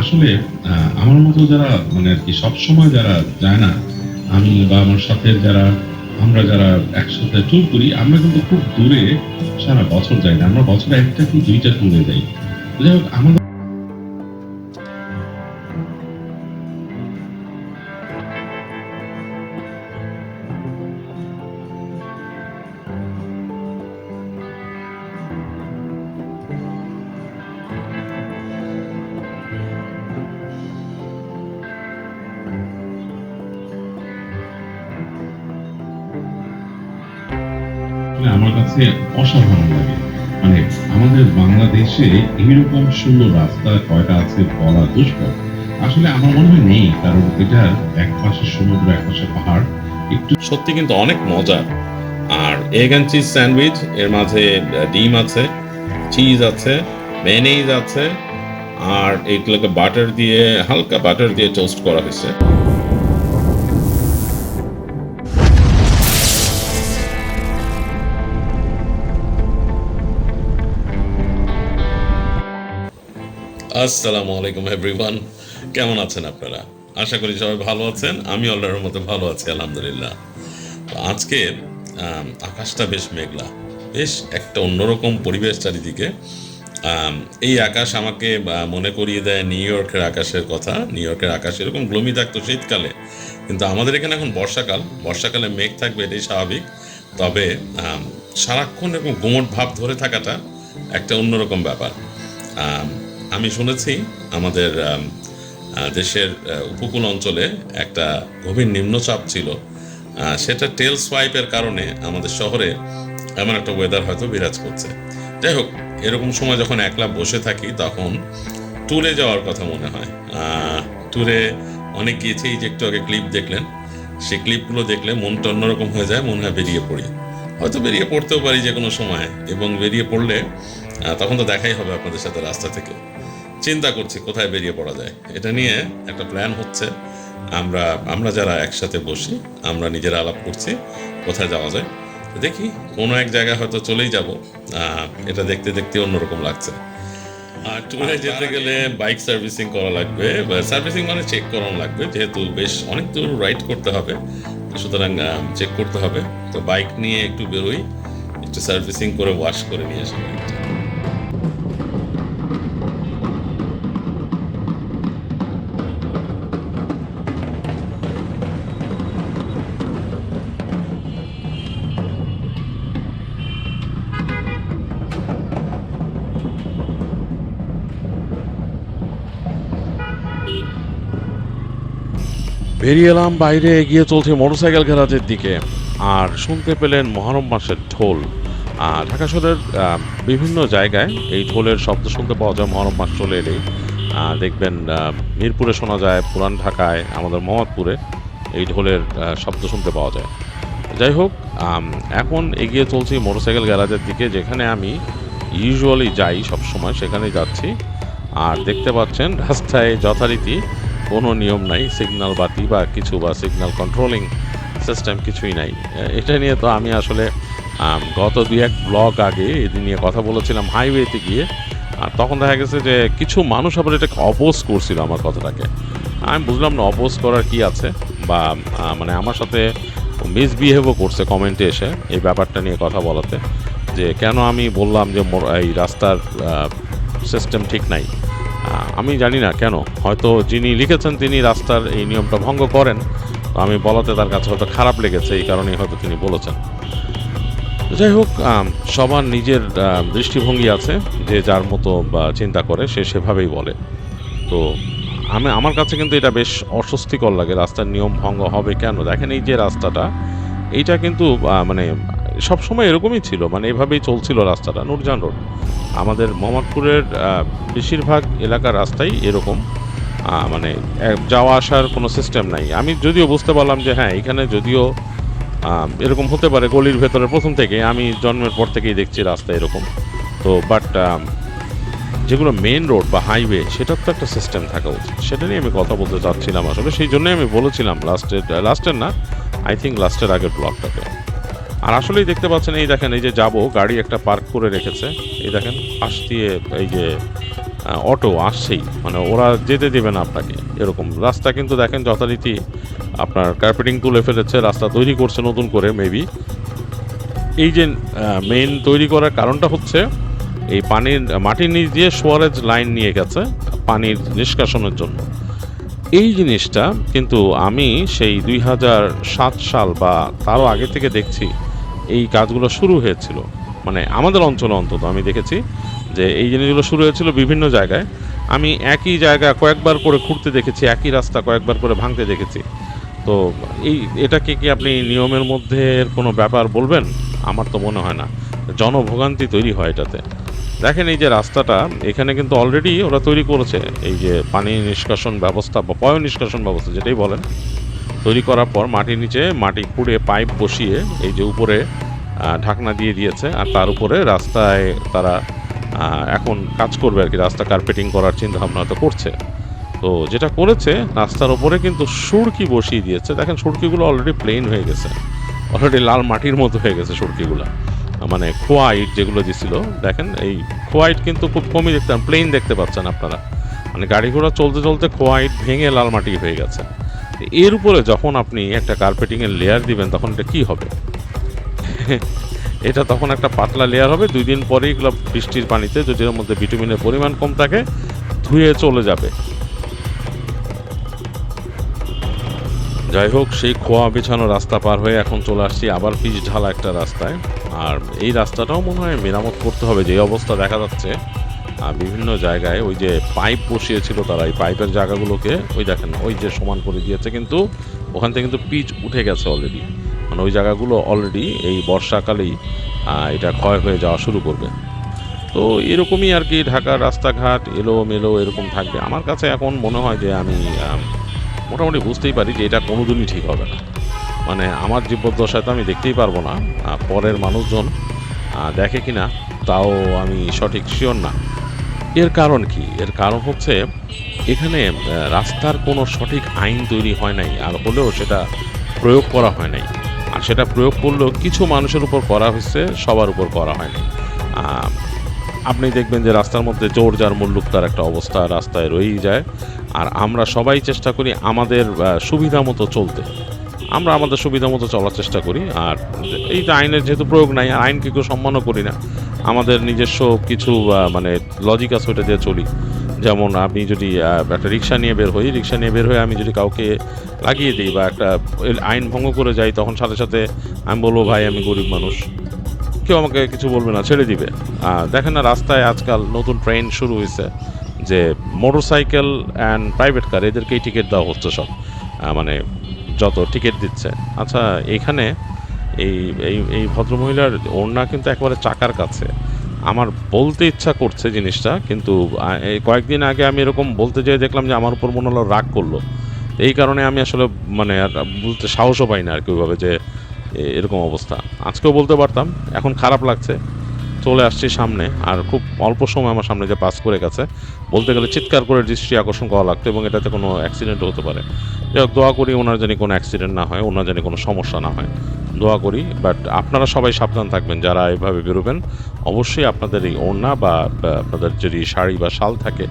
আসলে আমার মতো যারা মানে আর কি, সবসময় যারা যায় না, আমি বা আমার সাথে যারা, আমরা যারা একসাথে ট্যুর করি, আমরা কিন্তু খুব দূরে সারা বছর যাই না। আমরা বছরে একটা কি দুইটা ট্যুরে যাই। যাই হোক, আমাদের কাছে অসাধারণ লাগে। মানে আমাদের বাংলাদেশে এইরকম সুন্দর রাস্তা কয়টা আছে বলা দুষ্কর। আসলে আমার মনে হয় নেই, কারণ এটার এক পাশে সমুদ্র, এক পাশে পাহাড়। একটু সত্যি কিন্তু অনেক মজার আর এগ অ্যান্ড চিজ স্যান্ডউইচ এর মাঝে ডিম আছে চিজ আছে মেনেজ আছে, আর এগুলোকে বাটার দিয়ে, হালকা বাটার দিয়ে টোস্ট করা হয়েছে। আসসালামু আলাইকুম এভরিওয়ান কেমন আছেন আপনারা? আশা করি সবাই ভালো আছেন। আমি আল্লাহর মতো ভালো আছি, আলহামদুলিল্লাহ। তো আজকে আকাশটা বেশ মেঘলা। বেশ একটা অন্যরকম পরিবেশ চারিদিকে। এই আকাশ আমাকে মনে করিয়ে দেয় নিউ ইয়র্কের আকাশের কথা। নিউ ইয়র্কের আকাশ এরকম গ্লোমি থাকতো শীতকালে। কিন্তু আমাদের এখানে এখন বর্ষাকাল। বর্ষাকালে মেঘ থাকবে, এটাই স্বাভাবিক। তবে সারাক্ষণ এরকম গুমট ভাব ধরে থাকাটা একটা অন্যরকম ব্যাপার। আম, শুনেছি আমাদের দেশের উপকূল অঞ্চলে একটা গভীর নিম্নচাপ ছিল। সেটা টেল সোয়াইপের কারণে আমাদের শহরে এমন একটা ওয়েদার হয়তো বিরাজ করছে। যাই হোক এরকম সময় যখন একলা বসে থাকি তখন ট্যুরে যাওয়ার কথা মনে হয়। ট্যুরে অনেক গিয়েছে এই যে একটু আগে ক্লিপ দেখলেন। সেই ক্লিপগুলো দেখলে মনটা অন্যরকম হয়ে যায় মনে হয় বেরিয়ে পড়ি। হয়তো বেরিয়ে পড়তেও পারি যে কোনো সময় এবং বেরিয়ে পড়লে তখন তো দেখাই হবে আপনাদের সাথে রাস্তা থেকে। চিন্তা করছি কোথায় বেরিয়ে পড়া যায়। এটা নিয়ে একটা প্ল্যান হচ্ছে। আমরা আমরা যারা একসাথে বসি আমরা নিজেরা আলাপ করছি কোথায় যাওয়া যায়। দেখি কোনো এক জায়গায় হয়তো চলেই যাব। এটা দেখতে দেখতে অন্যরকম লাগছে। আর ট্যুরে যেতে গেলে বাইক সার্ভিসিং করা লাগবে সার্ভিসিং মানে চেক করানো লাগবে যেহেতু বেশ অনেক দূর রাইড করতে হবে। সুতরাং চেক করতে হবে। তো বাইক নিয়ে একটু বেরোই একটু সার্ভিসিং করে ওয়াশ করে নিয়ে আসি। বাইকটা বেরিয়ে এলাম, বাইরে এগিয়ে চলছে মোটরসাইকেল গ্যারাজের দিকে। আর শুনতে পেলেন মহরম মাসের ঢোল। ঢাকা শহরের বিভিন্ন জায়গায় এই ঢোলের শব্দ শুনতে পাওয়া যায়, মহরম মাস চলে এলেই। দেখবেন মিরপুরে শোনা যায়, পুরান ঢাকায়, আমাদের মোহাম্মদপুরে এই ঢোলের শব্দ শুনতে পাওয়া যায়। যাই হোক এখন এগিয়ে চলছি মোটরসাইকেল গ্যারাজের দিকে, যেখানে আমি ইউজুয়ালি যাই সব সময় সেখানে যাচ্ছি। আর দেখতে পাচ্ছেন, রাস্তায় যথারীতি কোনো নিয়ম নাই সিগন্যাল বাতি বা কিছু বা সিগন্যাল কন্ট্রোলিং সিস্টেম কিছুই নাই। এটা নিয়ে তো আমি আসলে গত দুই এক ব্লগ আগে এদিন নিয়ে কথা বলেছিলাম হাইওয়েতে গিয়ে। আর তখন দেখা গেছে যে কিছু মানুষ আবার এটাকে অপোজ করছিল আমার কথাটাকে। আমি বুঝলাম না অপোজ করার কি আছে বা মানে আমার সাথে মিসবিহেভও করছে কমেন্টে এসে এই ব্যাপারটা নিয়ে কথা বলাতে। যে কেন আমি বললাম যে এই রাস্তার সিস্টেম ঠিক নাই। আমি জানি না কেন। হয়তো যিনি লিখেছেন তিনি রাস্তার এই নিয়মটা ভঙ্গ করেন। আমি বলাতে তার কাছে হয়তো খারাপ লেগেছে, এই কারণেই হয়তো তিনি বলেছেন। যাই হোক সবার নিজের দৃষ্টিভঙ্গি আছে। যে যার মতো চিন্তা করে, সে সেভাবেই বলে। তো আমি, আমার কাছে কিন্তু এটা বেশ অস্বস্তিকর লাগে, রাস্তার নিয়ম ভঙ্গ হবে কেন? দেখেন এই যে রাস্তাটা, এইটা কিন্তু মানে সবসময় এরকমই ছিল মানে এভাবেই চলছিল রাস্তাটা, নূরজান রোড। আমাদের মোহাম্মদপুরের বেশিরভাগ এলাকার রাস্তাই এরকম। মানে যাওয়া আসার কোনো সিস্টেম নাই। আমি যদিও বুঝতে পারলাম যে হ্যাঁ এখানে যদিও এরকম হতে পারে গলির ভেতরে প্রথম থেকে, আমি জন্মের পর থেকেই দেখছি রাস্তা এরকম। তো বাট যেগুলো মেন রোড বা হাইওয়ে সেটার তো একটা সিস্টেম থাকা উচিত। সেটা নিয়ে আমি কথা বলতে চাচ্ছিলাম আসলে, সেই জন্যই আমি বলেছিলাম লাস্টের লাস্টের না আই থিঙ্ক লাস্টের আগের ব্লগটাতে আর আসলেই দেখতে পাচ্ছেন, এই দেখেন, এই যে যাব, গাড়ি একটা পার্ক করে রেখেছে। এই দেখেন, পাশ দিয়ে এই যে অটো আসছেই। মানে ওরা যেতে দেবে না আপনাকে, এরকম। রাস্তা কিন্তু দেখেন যথারীতি আপনার কার্পেটিং তুলে ফেলেছে, রাস্তা তৈরি করছে নতুন করে মেবি এই যে মেইন তৈরি করার কারণটা হচ্ছে, এই পানির, মাটির নিচ দিয়ে সোয়ারেজ লাইন নিয়ে গেছে, পানির নিষ্কাশনের জন্য। এই জিনিসটা কিন্তু আমি সেই দুই হাজার সাত সাল বা তারও আগে থেকে দেখছি এই কাজগুলো শুরু হয়েছিল। মানে আমাদের অঞ্চলে অন্তত, আমি দেখেছি যে এই জিনিসগুলো শুরু হয়েছিল বিভিন্ন জায়গায়। আমি একই জায়গা কয়েকবার করে খুঁড়তে দেখেছি, একই রাস্তা কয়েকবার করে ভাঙতে দেখেছি। তো এই, এটাকে কি আপনি নিয়মের মধ্যে কোনো ব্যাপার বলবেন? আমার তো মনে হয় না। জনভোগান্তি তৈরি হয় এটাতে। দেখেন এই যে রাস্তাটা, এখানে কিন্তু অলরেডি ওরা তৈরি করেছে। এই যে পানি নিষ্কাশন ব্যবস্থা বা পয় নিষ্কাশন ব্যবস্থা যেটাই বলেন। তৈরি করার পর মাটির নিচে মাটি খুঁড়ে পাইপ বসিয়ে এই যে উপরে ঢাকনা দিয়ে দিয়েছে আর তার উপরে রাস্তায় তারা এখন কাজ করবে আর কি, রাস্তা কার্পেটিং করার চিন্তা ভাবনা তো করছে। তো যেটা করেছে, রাস্তার উপরে কিন্তু সুরকি বসিয়ে দিয়েছে। দেখেন সুরকিগুলো অলরেডি প্লেন হয়ে গেছে। অলরেডি লাল মাটির মতো হয়ে গেছে সুরকিগুলো। মানে খোয়াইট যেগুলো দিছিল, দেখেন এই খোয়াইট কিন্তু খুব কমই দেখতেন প্লেন দেখতে পাচ্ছেন আপনারা। মানে গাড়ি ঘোড়া চলতে চলতে খোয়াইট ভেঙে লাল মাটি হয়ে গেছে। এর উপরে যখন আপনি একটা কার্পেটিংয়ের লেয়ার দিবেন, তখন এটা কি হবে? এটা তখন একটা পাতলা লেয়ার হবে, দুই দিন পরেই এগুলো বৃষ্টির পানিতে যদি এর মধ্যে ভিটামিনের পরিমাণ কম থাকে, ধুয়ে চলে যাবে। যাই হোক সেই খোয়া বিছানো রাস্তা পার হয়ে এখন চলে আসছি আবার পিচ ঢালা একটা রাস্তায়। আর এই রাস্তাটাও মনে হয় মেরামত করতে হবে যে অবস্থা দেখা যাচ্ছে। বিভিন্ন জায়গায় ওই যে পাইপ বসিয়েছিল তারা, এই পাইপের জায়গাগুলোকে, ওই দেখেন, ওই যে সমান করে দিয়েছে কিন্তু ওখান থেকে কিন্তু পিচ উঠে গেছে অলরেডি মানে ওই জায়গাগুলো অলরেডি এই বর্ষাকালেই এটা ক্ষয় হয়ে যাওয়া শুরু করবে। তো এরকমই আর কি ঢাকার রাস্তাঘাট এলো মেলো এরকম থাকবে। আমার কাছে এখন মনে হয় যে আমি মোটামুটি বুঝতেই পারি যে এটা কোনোদিনই ঠিক হবে না। মানে আমার জীবদ্দশায় তো আমি দেখতেই পারব না পরের মানুষজন দেখে কি না তাও আমি সঠিক শিওর না। এর কারণ কি? এর কারণ হচ্ছে এখানে রাস্তার কোনো সঠিক আইন তৈরি হয় নাই আর হলেও সেটা প্রয়োগ করা হয় নাই। আর সেটা প্রয়োগ করলেও কিছু মানুষের উপর করা হয়েছে সবার উপর করা হয়নি আহ, আপনি দেখবেন যে রাস্তার মধ্যে জোর যার মুল্লুক তার একটা অবস্থা রাস্তায় রয়েই যায়। আর আমরা সবাই চেষ্টা করি আমাদের সুবিধা মতো চলতে। আমরা আমাদের সুবিধা মতো চলার চেষ্টা করি আর এই যে আইনের যেহেতু প্রয়োগ নাই আর আইনকে কেউ সম্মানও করি না আমাদের নিজস্ব কিছু মানে লজিক আছে ওটা দিয়ে চলি। যেমন আমি যদি একটা রিক্সা নিয়ে বের হই, রিক্সা নিয়ে বের হয়ে আমি যদি কাউকে লাগিয়ে দিই বা একটা আইন ভঙ্গ করে যাই, তখন সাথে সাথে আমি বলব, ভাই, আমি গরিব মানুষ। কেউ আমাকে কিছু বলবে না, ছেড়ে দিবে। দেখেন না, রাস্তায় আজকাল নতুন ট্রেন শুরু হয়েছে যে motorcycle and private car এদেরকেই টিকিট দেওয়া হচ্ছে সব। মানে যত টিকিট দিচ্ছে। আচ্ছা এখানে এই এই এই ভদ্রমহিলার ওড়না কিন্তু একেবারে চাকার কাছে। আমার বলতে ইচ্ছা করছে জিনিসটা, কিন্তু কয়েকদিন আগে আমি এরকম বলতে যেয়ে দেখলাম যে আমার উপর মনে হলো রাগ করল। এই কারণে আমি আসলে মানে আর বলতে সাহসও পাই না আর কি ওইভাবে যে এরকম অবস্থা। আজকেও বলতে পারতাম, এখন খারাপ লাগছে। চলে আসছি সামনে, আর খুব অল্প সময় আমার সামনে যে পাস করে গেছে, বলতে গেলে চিৎকার করে দৃষ্টি আকর্ষণ করা লাগতো এবং এটাতে কোনো অ্যাক্সিডেন্ট হতে পারে। যাই হোক, দোয়া করি ওনার জানি কোনো অ্যাক্সিডেন্ট না হয়, ওনার জানি কোনো সমস্যা না হয়। দোয়া করি বাট আপনারা সবাই সাবধান থাকবেন, যারা এভাবে বেরোবেন, অবশ্যই আপনাদের এই ওড়না বা আপনাদের যদি শাড়ি বা শাল থাকে,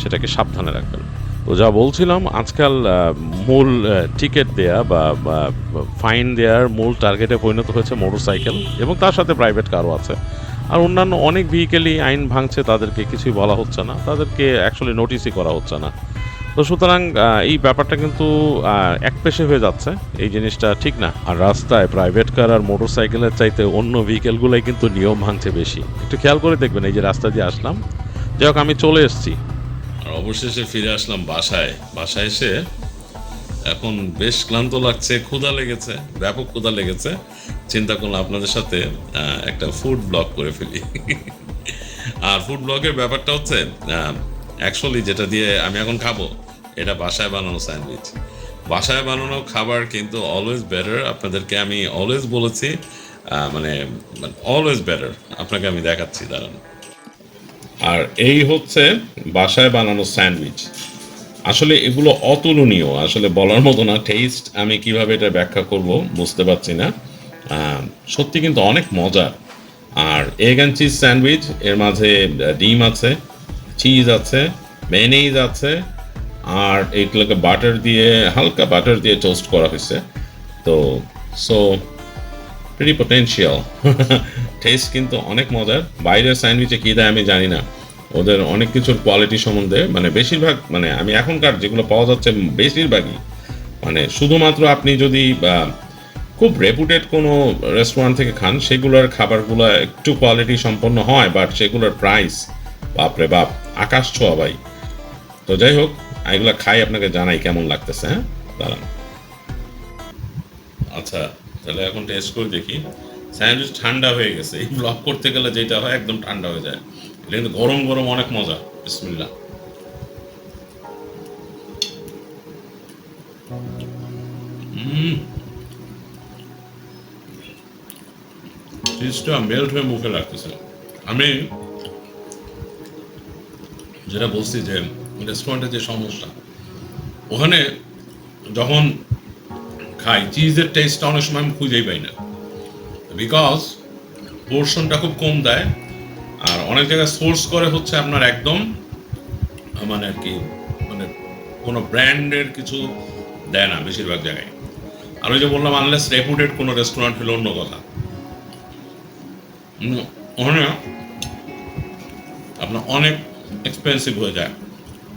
সেটাকে সাবধানে রাখবেন। তো যা বলছিলাম, আজকাল মূল টিকিট দেয়া বা ফাইন দেওয়ার মূল টার্গেটে পরিণত হয়েছে মোটরসাইকেল এবং তার সাথে প্রাইভেট কারও আছে। আর অন্যান্য অনেক ভেহিকেলই আইন ভাঙছে তাদেরকে কিছুই বলা হচ্ছে না। তাদেরকে অ্যাকচুয়ালি নোটিসই করা হচ্ছে না। তো সুতরাং এই ব্যাপারটা কিন্তু আহ, একপেশে হয়ে যাচ্ছে। এই জিনিসটা ঠিক না। আর রাস্তায় প্রাইভেট কার আর মোটরসাইকেলের চাইতে অন্য ভেহিকেলগুলোই কিন্তু নিয়ম ভাঙছে বেশি। একটু খেয়াল করে দেখবেন এই যে রাস্তা দিয়ে আসলাম। যাই হোক আমি চলে এসেছি। আর অবশেষে ফিরে আসলাম বাসায়। বাসায় এসে এখন বেশ ক্লান্ত লাগছে, ক্ষুধা লেগেছে, ব্যাপক ক্ষুধা লেগেছে। চিন্তা করলাম আপনাদের সাথে একটা ফুড ব্লগ করে ফেলি। আর ফুড ব্লগের ব্যাপারটা হচ্ছে অ্যাকচুয়ালি যেটা দিয়ে আমি এখন খাব, এটা বাসায় বানানো স্যান্ডউইচ। বাসায় বানানো খাবার কিন্তু অলওয়েজ বেটার আপনাদেরকে আমি অলওয়েজ বলেছি মানে অলওয়েজ বেটার আপনাকে আমি দেখাচ্ছি, দাঁড়ান। আর এই হচ্ছে বাসায় বানানো স্যান্ডউইচ। আসলে এগুলো অতুলনীয়। আসলে বলার মতো না টেস্ট আমি কীভাবে এটা ব্যাখ্যা করব বুঝতে পারছি না। সত্যি কিন্তু অনেক মজার। আর এগ অ্যান্ড চিজ স্যান্ডউইচ এর মাঝে ডিম আছে চিজ আছে মেনেজ আছে, আর এইগুলোকে বাটার দিয়ে, হালকা বাটার দিয়ে টোস্ট করা হয়েছে। তো সো প্রিটি টেস্ট কিন্তু অনেক মজার। বাইরের স্যান্ডউইচে কী দেয় আমি জানি না। ওদের অনেক কিছুর কোয়ালিটি সম্বন্ধে মানে বেশিরভাগ মানে আমি এখনকার যেগুলো পাওয়া যাচ্ছে বেশিরভাগই মানে শুধুমাত্র আপনি যদি খুব রেপুটেড কোনো রেস্টুরেন্ট থেকে খান, সেগুলোর খাবারগুলো একটু কোয়ালিটি সম্পন্ন হয় বাট সেগুলোর প্রাইস বাপরে বাপ, আকাশ ছোঁয়া ভাই। তো যাই হোক, এগুলো খাই, আপনাকে জানাই কেমন লাগতেছে হ্যাঁ? দাঁড়ান। আচ্ছা তাহলে এখন টেস্ট করে দেখি। স্যান্ডউইচ ঠান্ডা হয়ে গেছে, এই ব্লক করতে গেলে যেটা হয়, একদম ঠান্ডা হয়ে যায়। কিন্তু গরম গরম অনেক মজা। বিসমিল্লাহ। হুম চিজটা মেল্ট হয়ে মুখে লাগতেছে আমি যেটা বলছি যে রেস্টুরেন্টের যে সমস্যা, ওখানে যখন খাই চিজের টেস্টটা অনেক সময় আমি খুঁজেই পাই না। বিকজ পোর্শনটা খুব কম দেয় আর অনেক জায়গায় সোর্স করে হচ্ছে আপনার একদম মানে আর কি মানে কোনো ব্র্যান্ডের কিছু দেয় না বেশিরভাগ জায়গায়। আর ওই যে বললাম আনলেস রেপুটেড কোনো রেস্টুরেন্ট হলো অন্য কথা। ওখানে আপনার অনেক এক্সপেন্সিভ হয়ে যায়।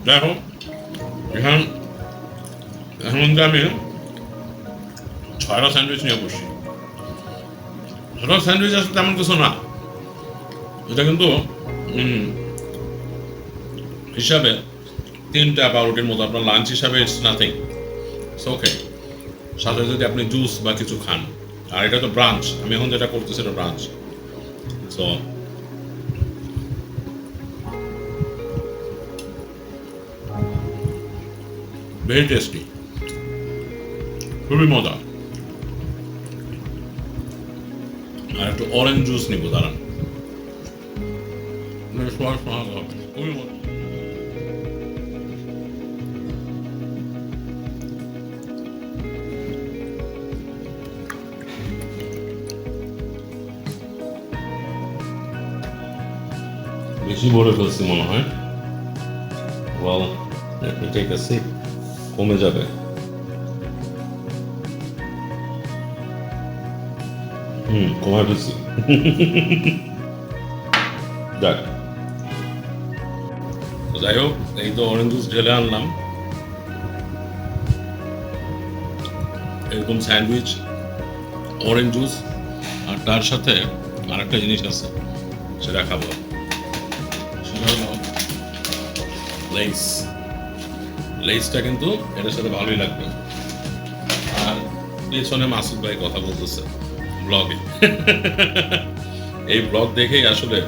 যাই হোক, এখন এখন আমি ছয়টা স্যান্ডউইচ নিয়ে বসছি ছয়টা স্যান্ডউইচ আসলে তেমন কিছু না। এটা কিন্তু হিসাবে তিনটা পাউরুটির মতো, আপনার লাঞ্চ হিসাবে ইটস নাথিং ওকে সাথে যদি আপনি জুস বা কিছু খান, আর এটা তো ব্রাঞ্চ আমি এখন যেটা করতেছি এটা ব্রাঞ্চ সো ভেরি টেস্টি খুবই মজা আর একটু অরেঞ্জ জুস নিবো, দাঁড়ান। শোয়া শোয়া হবে। খুবই বেশি বড় ফেলছি মনে হয় me take a sip কমে যাবে হুম কমায় ফেলছি যাক তো যাই হোক, এই তো অরেঞ্জ জুস ঢেলে আনলাম। এরকম স্যান্ডউইচ অরেঞ্জ জুস আর তার সাথে আরেকটা জিনিস আছে, সেটা খাব। সেটা লেস লেসটা কিন্তু এটার সাথে ভালোই লাগবে। আর পেছনে মাসুদ ভাই কথা বলতেছে ব্লগে এই ব্লগ দেখেই আসলে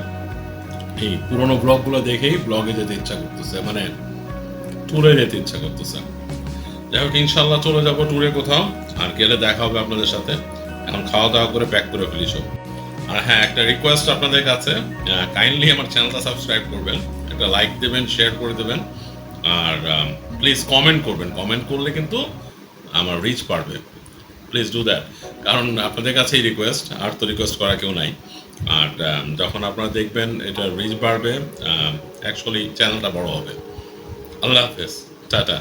এই পুরোনো ব্লগগুলো দেখেই ব্লগে যেতে ইচ্ছা করতেছে মানে ট্যুরে যেতে ইচ্ছা করতেছে। যাই হোক ইনশাল্লাহ চলে যাব ট্যুরে কোথাও, আর গেলে দেখা হবে আপনাদের সাথে। এখন খাওয়া দাওয়া করে প্যাক করে ফেলি সব। আর হ্যাঁ একটা রিকোয়েস্ট আপনাদের কাছে কাইন্ডলি আমার চ্যানেলটা সাবস্ক্রাইব করবেন, একটা লাইক দেবেন শেয়ার করে দেবেন, আর প্লিজ কমেন্ট করবেন। কমেন্ট করলে কিন্তু আমার রিচ বাড়বে। প্লিজ ডু দ্যাট কারণ আপনাদের কাছেই রিকোয়েস্ট আর তো রিকোয়েস্ট করা কেউ নাই। আর যখন আপনারা দেখবেন এটা রিচ বাড়বে অ্যাকচুয়ালি চ্যানেলটা বড় হবে। আল্লাহ হাফেজ, টাটা।